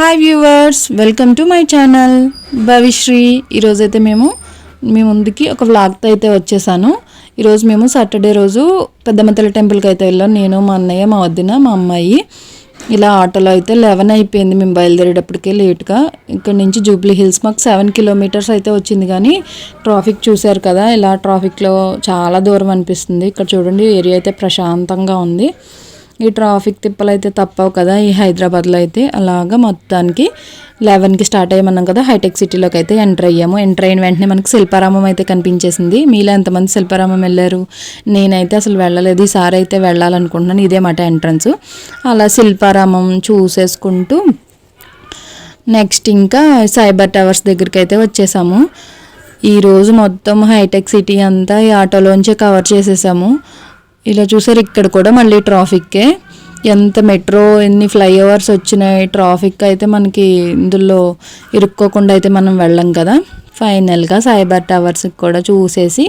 Hi viewers welcome to my channel Bhavishri ఈరోజైతే మేము మీ ముందుకి ఒక వ్లాగ్తో అయితే వచ్చేసాను. ఈరోజు మేము సాటర్డే రోజు పెద్దమతల టెంపుల్కి అయితే వెళ్ళాం. నేను మా అన్నయ్య మా వదిన మా అమ్మాయి. ఇలా ఆటోలో అయితే లెవెన్ అయిపోయింది. మేము బయలుదేరేటప్పటికే లేట్గా. ఇక్కడ నుంచి జూబ్లీ హిల్స్ మాకు సెవెన్ కిలోమీటర్స్ అయితే వచ్చింది. కానీ ట్రాఫిక్ చూశారు కదా ఇలా ట్రాఫిక్లో చాలా దూరం అనిపిస్తుంది. ఇక్కడ చూడండి ఏరియా అయితే ప్రశాంతంగా ఉంది. ఈ ట్రాఫిక్ తిప్పలు అయితే తప్పవు కదా ఈ హైదరాబాద్లో అయితే. అలాగా మొత్తానికి లెవెన్కి స్టార్ట్ అయ్యామన్నాం కదా హైటెక్ సిటీలోకి అయితే ఎంటర్ అయ్యాము. ఎంటర్ అయిన వెంటనే మనకు శిల్పారామం అయితే కనిపించేసింది. మీలో ఎంతమంది శిల్పారామం వెళ్ళారు? నేనైతే అసలు వెళ్ళలేదు. ఈసారి అయితే వెళ్ళాలనుకుంటున్నాను. ఇదే మాట ఎంట్రన్స్ అలా శిల్పారామం చూసేసుకుంటూ నెక్స్ట్ ఇంకా సైబర్ టవర్స్ దగ్గరికి అయితే వచ్చేసాము ఈరోజు మొత్తం హైటెక్ సిటీ అంతా ఈ ఆటోలోంచే కవర్ చేసేసాము. ఇలా చూసారు ఇక్కడ కూడా మళ్ళీ ట్రాఫిక్కే. ఎంత మెట్రో ఎన్ని ఫ్లైఓవర్స్ వచ్చినాయి ట్రాఫిక్ అయితే మనకి ఇందులో ఇరుక్కోకుండా అయితే మనం వెళ్ళం కదా. ఫైనల్గా సైబర్ టవర్స్కి కూడా చూసేసి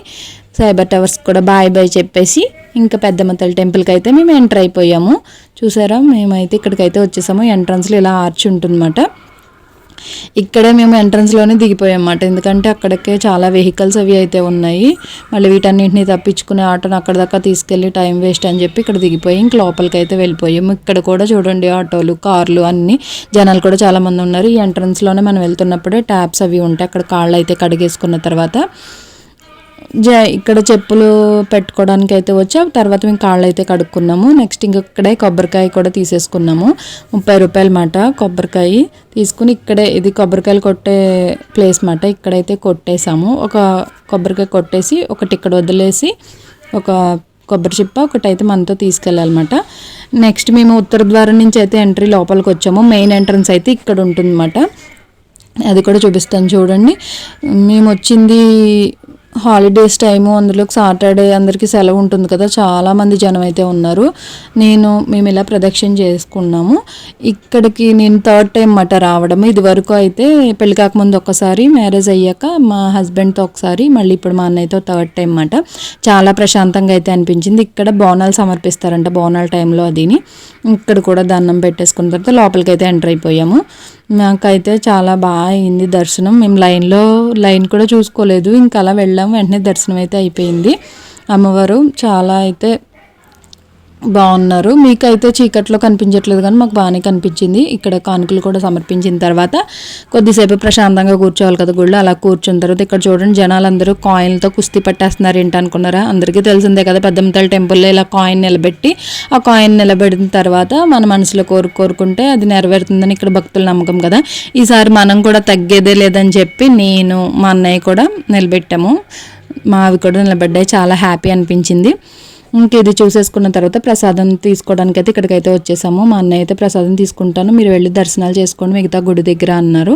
సైబర్ టవర్స్కి కూడా బాయ్ బాయ్ చెప్పేసి ఇంకా పెద్దమతల టెంపుల్కి అయితే మేము ఎంటర్ అయిపోయాము. చూసారా మేమైతే ఇక్కడికైతే వచ్చేసాము. ఎంట్రన్స్లో ఇలా ఆర్చి ఉంటుందన్నమాట. ఇక్కడే మేము ఎంట్రన్స్లోనే దిగిపోయాం అన్నమాట ఎందుకంటే అక్కడికే చాలా వెహికల్స్ అవి అయితే ఉన్నాయి. మళ్ళీ వీటన్నింటినీ తప్పించుకునే ఆటోని అక్కడ దాకా తీసుకెళ్ళి టైం వేస్ట్ అని చెప్పి ఇక్కడ దిగిపోయి ఇంక లోపలికి అయితే వెళ్ళిపోయాం ఇక్కడ కూడా చూడండి ఆటోలు కార్లు అన్ని. జనాలు కూడా చాలా మంది ఉన్నారు. ఈ ఎంట్రన్స్లోనే మనం వెళ్తున్నప్పుడే ట్యాప్స్ అవి ఉంటాయి. అక్కడ కాళ్ళు అయితే కడిగేసుకున్న తర్వాత జ ఇక్కడ చెప్పులు పెట్టుకోవడానికి అయితే వచ్చా. ఆ తర్వాత మేము కాళ్ళు అయితే కడుక్కున్నాము. నెక్స్ట్ ఇంక ఇక్కడే కొబ్బరికాయ కూడా తీసేసుకున్నాము. ముప్పై రూపాయలు మాట కొబ్బరికాయ తీసుకుని ఇక్కడే ఇది కొబ్బరికాయలు కొట్టే ప్లేస్ మాట. ఇక్కడైతే కొట్టేసాము ఒక కొబ్బరికాయ కొట్టేసి ఒకటి ఇక్కడ వదిలేసి ఒక కొబ్బరి చిప్ప ఒకటి అయితే మనతో తీసుకెళ్ళాలన్నమాట నెక్స్ట్ మేము ఉత్తర ద్వారం నుంచి అయితే ఎంట్రీ లోపలికి వచ్చాము. మెయిన్ ఎంట్రన్స్ అయితే ఇక్కడ ఉంటుందన్నమాట అది కూడా చూపిస్తాను చూడండి. మేము వచ్చింది హాలిడేస్ టైము అందులో సాటర్డే అందరికీ సెలవు ఉంటుంది కదా చాలా మంది జనం అయితే ఉన్నారు. నేను మేము ఇలా ప్రదక్షిణ చేసుకున్నాము. ఇక్కడికి నేను థర్డ్ టైం మాట రావడం ఇది వరకు అయితే పెళ్ళి కాకముందు ఒక్కసారి మ్యారేజ్ అయ్యాక మా హస్బెండ్తో ఒకసారి మళ్ళీ ఇప్పుడు మా అన్నయ్యతో థర్డ్ టైం మాట చాలా ప్రశాంతంగా అయితే అనిపించింది. ఇక్కడ బోనాలు సమర్పిస్తారంట బోనాల టైంలో అదిని. ఇక్కడ కూడా దండం పెట్టేసుకున్న తర్వాత లోపలికైతే ఎంటర్ అయిపోయాము. నాకైతే చాలా బాగా అయింది దర్శనం. మేము లైన్లో లైన్ కూడా చూసుకోలేదు. ఇంకా అలా వెళ్ళాం. వెంటనే దర్శనం అయితే అయిపోయింది. అమ్మవారు చాలా అయితే బాగున్నారు. మీకైతే చీకట్లో కనిపించట్లేదు కానీ మాకు బాగానే కనిపించింది. ఇక్కడ కానుకలు కూడా సమర్పించిన తర్వాత కొద్దిసేపు ప్రశాంతంగా కూర్చోవాలి కదా గుళ్ళు. అలా కూర్చున్న తర్వాత ఇక్కడ చూడండి జనాలందరూ కాయిన్లతో కుస్తీ పట్టేస్తున్నారు. ఏంటి అనుకున్నారా? అందరికీ తెలిసిందే కదా పెద్దమ్మతల టెంపుల్లో ఇలా కాయిన్ నిలబెట్టి ఆ కాయిన్ నిలబెట్టిన తర్వాత మన మనసులో కోరు కోరుకుంటే అది నెరవేరుతుందని ఇక్కడ భక్తుల నమ్మకం కదా. ఈసారి మనం కూడా తగ్గేదే లేదని చెప్పి నేను మా అన్నయ్య కూడా నిలబెట్టాము. మావి కూడా నిలబడ్డాయి. చాలా హ్యాపీ అనిపించింది. ఇంక ఇది చూసేసుకున్న తర్వాత ప్రసాదం తీసుకోవడానికి అయితే ఇక్కడికైతే వచ్చేసాము. మా అన్నయ్య అయితే ప్రసాదం తీసుకుంటాను. మీరు వెళ్ళి దర్శనాలు చేసుకోండి. మిగతా గుడి దగ్గర అన్నారు.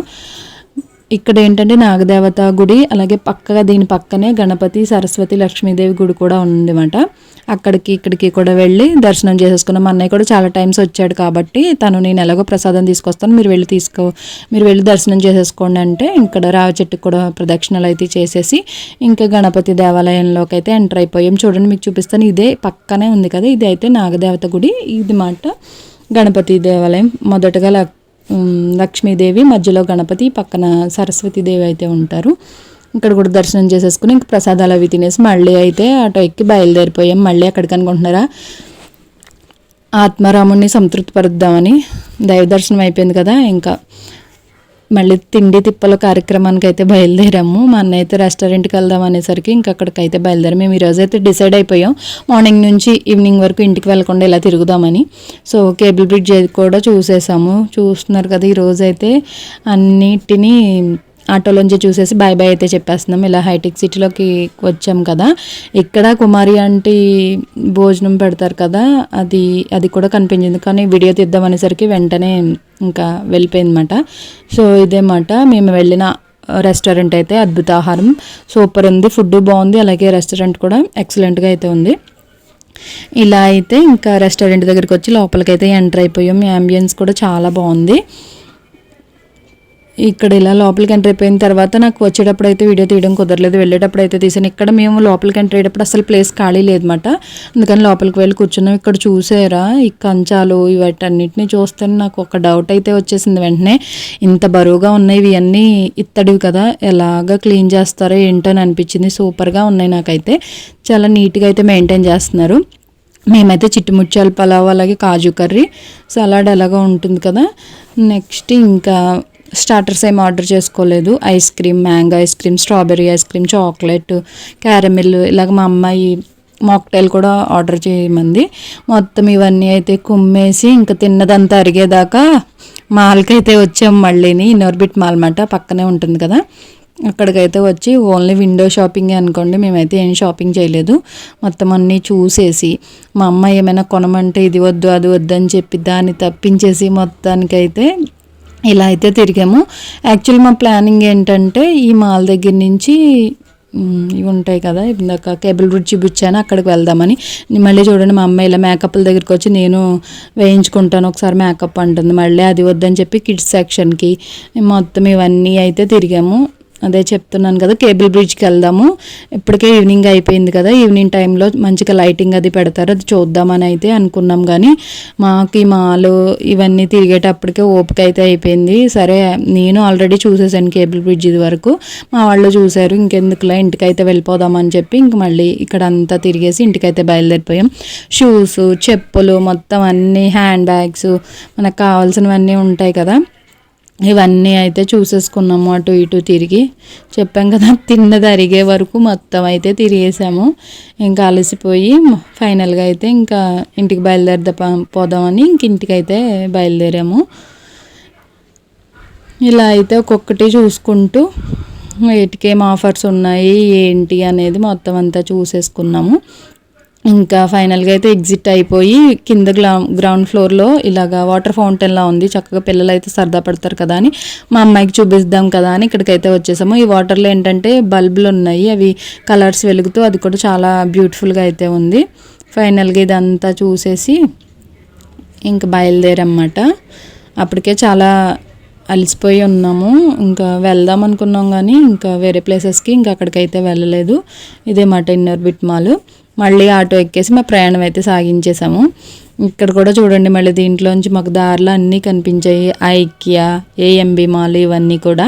ఇక్కడ ఏంటంటే నాగదేవత గుడి అలాగే పక్కగా దీని పక్కనే గణపతి సరస్వతి లక్ష్మీదేవి గుడి కూడా ఉందన్నమాట. అక్కడికి ఇక్కడికి కూడా వెళ్ళి దర్శనం చేసేసుకున్నాం. మా అన్నయ్య కూడా చాలా టైమ్స్ వచ్చాడు కాబట్టి తను నేను ఎలాగో ప్రసాదం తీసుకొస్తాను మీరు వెళ్ళి తీసుకో మీరు వెళ్ళి దర్శనం చేసేసుకోండి అంటే ఇక్కడ రావి చెట్టుకు కూడా ప్రదక్షిణలు అయితే చేసేసి ఇంకా గణపతి దేవాలయంలోకి అయితే ఎంటర్ అయిపోయాం. చూడండి మీకు చూపిస్తాను. ఇదే పక్కనే ఉంది కదా ఇది అయితే నాగదేవత గుడి. ఇది మాట గణపతి దేవాలయం. మొదటగా లక్- లక్ష్మీదేవి మధ్యలో గణపతి పక్కన సరస్వతీదేవి అయితే ఉంటారు. ఇక్కడ కూడా దర్శనం చేసేసుకుని ఇంక ప్రసాదాలు అవి తినేసి మళ్ళీ అయితే ఆటో ఎక్కి బయలుదేరిపోయాం. మళ్ళీ ఎక్కడికి అనుకుంటున్నారా? ఆత్మారాముడిని సంతృప్తిపరుద్దామని దైవ దర్శనం అయిపోయింది కదా ఇంకా మళ్ళీ తిండి తిప్పల కార్యక్రమానికి అయితే బయలుదేరాము. మా అన్న అయితే రెస్టారెంట్కి వెళ్దాం అనేసరికి ఇంకా అక్కడికి అయితే బయలుదేరాము. మేము ఈరోజు అయితే డిసైడ్ అయిపోయాం. మార్నింగ్ నుంచి ఈవినింగ్ వరకు ఇంటికి వెళ్ళకుండా ఇలా తిరుగుదామని. సో కేబుల్ బ్రిడ్జ్ కూడా చూసేసాము. చూస్తున్నారు కదా ఈరోజు అయితే అన్నిటినీ ఆటోలోంచి చూసేసి బాయ్ బాయ్ అయితే చెప్పేస్తున్నాం. ఇలా హైటెక్ సిటీలోకి వచ్చాం కదా. ఇక్కడ కుమారి అంటే భోజనం పెడతారు కదా. అది అది కూడా కనిపించింది. కానీ వీడియో తీద్దాం అనేసరికి వెంటనే ఇంకా వెళ్ళిపోయిందన్నమాట. సో ఇదేమాట. మేము వెళ్ళిన రెస్టారెంట్ అయితే అద్భుత ఆహారం. సూపర్ ఉంది. ఫుడ్ బాగుంది. అలాగే రెస్టారెంట్ కూడా ఎక్సలెంట్గా అయితే ఉంది. ఇలా అయితే ఇంకా రెస్టారెంట్ దగ్గరికి వచ్చి లోపలికి అయితే ఎంటర్ అయిపోయాం. అంబియన్స్ కూడా చాలా బాగుంది. ఇక్కడ ఇలా లోపలికి ఎంటర్ అయిపోయిన తర్వాత నాకు వచ్చేటప్పుడు అయితే వీడియో తీయడం కుదరలేదు. వెళ్ళేటప్పుడు అయితే తీసాను. ఇక్కడ మేము లోపలికి ఎంటర్ అయ్యేటప్పుడు అసలు ప్లేస్ ఖాళీ లేదన్నమాట. అందుకని లోపలికి వెళ్ళి కూర్చున్నాం. ఇక్కడ చూసారా? ఈ కంచాలు ఇవన్నిటిని చూస్తే నాకు ఒక డౌట్ అయితే వచ్చేసింది వెంటనే. ఇంత బరువుగా ఉన్నాయి ఇవన్నీ ఇత్తడివి కదా ఎలాగ క్లీన్ చేస్తారో ఏంటో అని అనిపించింది. సూపర్గా ఉన్నాయి నాకైతే. చాలా నీట్గా అయితే మెయింటైన్ చేస్తున్నారు. మేమైతే చిట్టుముచ్చాల పలావ్ అలాగే కాజు కర్రీ. సలాడ్ అలాగా ఉంటుంది కదా. నెక్స్ట్ ఇంకా స్టార్టర్స్ ఏం ఆర్డర్ చేసుకోలేదు. Ice cream mango ice cream strawberry ice cream chocolate caramel ఇలాగ మా అమ్మాయి మాక్టైల్ కూడా ఆర్డర్ చేయమంది. మొత్తం ఇవన్నీ అయితే కుమ్మేసి ఇంకా తిన్నదంతా అరిగేదాకా మాల్కి అయితే వచ్చాం మళ్ళీని. ఇన్నోర్బిట్ మాల్ మాట పక్కనే ఉంటుంది కదా. అక్కడికైతే వచ్చి ఓన్లీ విండో షాపింగ్ అనుకోండి మేమైతే ఏం షాపింగ్ చేయలేదు. మొత్తం అన్నీ చూసేసి మా అమ్మ ఏమైనా కొనమంటే ఇది వద్దు అది వద్దు అని చెప్పి దాన్ని తప్పించేసి మొత్తానికైతే ఇలా అయితే తిరిగాము. యాక్చువల్ మా ప్లానింగ్ ఏంటంటే ఈ మాల్ దగ్గర నుంచి ఇవి ఉంటాయి కదా ఇందాక కేబుల్ బ్రిడ్జ్ చూపించాను అక్కడికి వెళ్దామని. మళ్ళీ చూడండి మా అమ్మాయి ఇలా మేకప్ల దగ్గరికి వచ్చి నేను వేయించుకుంటాను ఒకసారి మేకప్ అంటుంది. మళ్ళీ అది వద్దని చెప్పి కిడ్స్ సెక్షన్కి మొత్తం ఇవన్నీ అయితే తిరిగాము. అదే చెప్తున్నాను కదా కేబుల్ బ్రిడ్జ్కి వెళ్దాము. ఇప్పటికే ఈవినింగ్ అయిపోయింది కదా ఈవినింగ్ టైంలో మంచిగా లైటింగ్ అది పెడతారు అది చూద్దామని అయితే అనుకున్నాం కానీ మాకు ఈ మాలు ఇవన్నీ తిరిగేటప్పటికే ఓపిక అయితే అయిపోయింది. సరే నేను ఆల్రెడీ చూసేసాను కేబుల్ బ్రిడ్జ్ ఇది వరకు. మా వాళ్ళు చూశారు ఇంకెందుకులా ఇంటికైతే వెళ్ళిపోదామని చెప్పి ఇంక మళ్ళీ ఇక్కడ అంతా తిరిగేసి ఇంటికైతే బయలుదేరిపోయాం. షూస్ చెప్పులు మొత్తం అన్నీ హ్యాండ్ బ్యాగ్స్ మనకు కావాల్సినవన్నీ ఉంటాయి కదా. ఇవన్నీ అయితే చూసేసుకున్నాము అటు ఇటు తిరిగి. చెప్పాం కదా తిన్నది అరిగే వరకు మొత్తం అయితే తిరిగేసాము. ఇంకా అలసిపోయి ఫైనల్గా అయితే ఇంకా ఇంటికి బయలుదేరదా పోదామని ఇంక ఇంటికి అయితే బయలుదేరాము. ఇలా అయితే ఒక్కొక్కటి చూసుకుంటూ వీటికేం ఆఫర్స్ ఉన్నాయి ఏంటి అనేది మొత్తం అంతా చూసేసుకున్నాము. ఇంకా ఫైనల్గా అయితే ఎగ్జిట్ అయిపోయి కింద గ్రౌ గ్రౌండ్ ఫ్లోర్లో ఇలాగా వాటర్ ఫౌంటైన్లా ఉంది. చక్కగా పిల్లలు అయితే సరదా పడతారు కదా అని. మా అమ్మాయికి చూపిద్దాం కదా అని ఇక్కడికైతే వచ్చేసాము. ఈ వాటర్లో ఏంటంటే బల్బులు ఉన్నాయి. అవి కలర్స్ వెలుగుతూ అది కూడా చాలా బ్యూటిఫుల్గా అయితే ఉంది. ఫైనల్గా ఇదంతా చూసేసి ఇంకా బయలుదేరమాట అప్పటికే చాలా అలసిపోయి ఉన్నాము. ఇంకా వెళ్దాం అనుకున్నాం కానీ ఇంకా వేరే ప్లేసెస్కి ఇంకా అక్కడికైతే వెళ్ళలేదు. ఇదే మాట ఇన్నర్ బిట్ మాల్. మళ్ళీ ఆటో ఎక్కేసి మా ప్రయాణం అయితే సాగించేసాము ఇక్కడ కూడా చూడండి మళ్ళీ దీంట్లోంచి మాకు దారిలో అన్నీ కనిపించాయి. ఐకియా ఏఎంబి మాల్ ఇవన్నీ కూడా.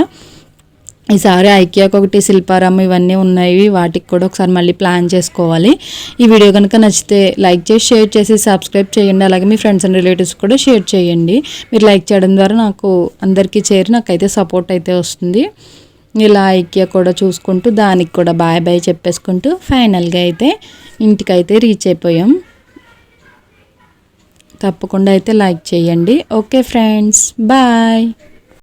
ఈసారి ఐకియాకి ఒకటి శిల్పారాం ఇవన్నీ ఉన్నాయి. వాటికి కూడా ఒకసారి మళ్ళీ ప్లాన్ చేసుకోవాలి. ఈ వీడియో కనుక నచ్చితే లైక్ చేసి షేర్ చేసి సబ్స్క్రైబ్ చేయండి. అలాగే మీ ఫ్రెండ్స్ అండ్ రిలేటివ్స్ కూడా షేర్ చేయండి. మీరు లైక్ చేయడం ద్వారా నాకు అందరికీ చేరి నాకైతే సపోర్ట్ అయితే వస్తుంది. ఇలా ఐకియా కూడా చూసుకుంటూ దానికి కూడా బాయ్ బాయ్ చెప్పేసుకుంటూ ఫైనల్గా అయితే ఇంటికైతే రీచ్ అయిపోయాం. తప్పకుండా అయితే లైక్ చేయండి. Okay friends bye.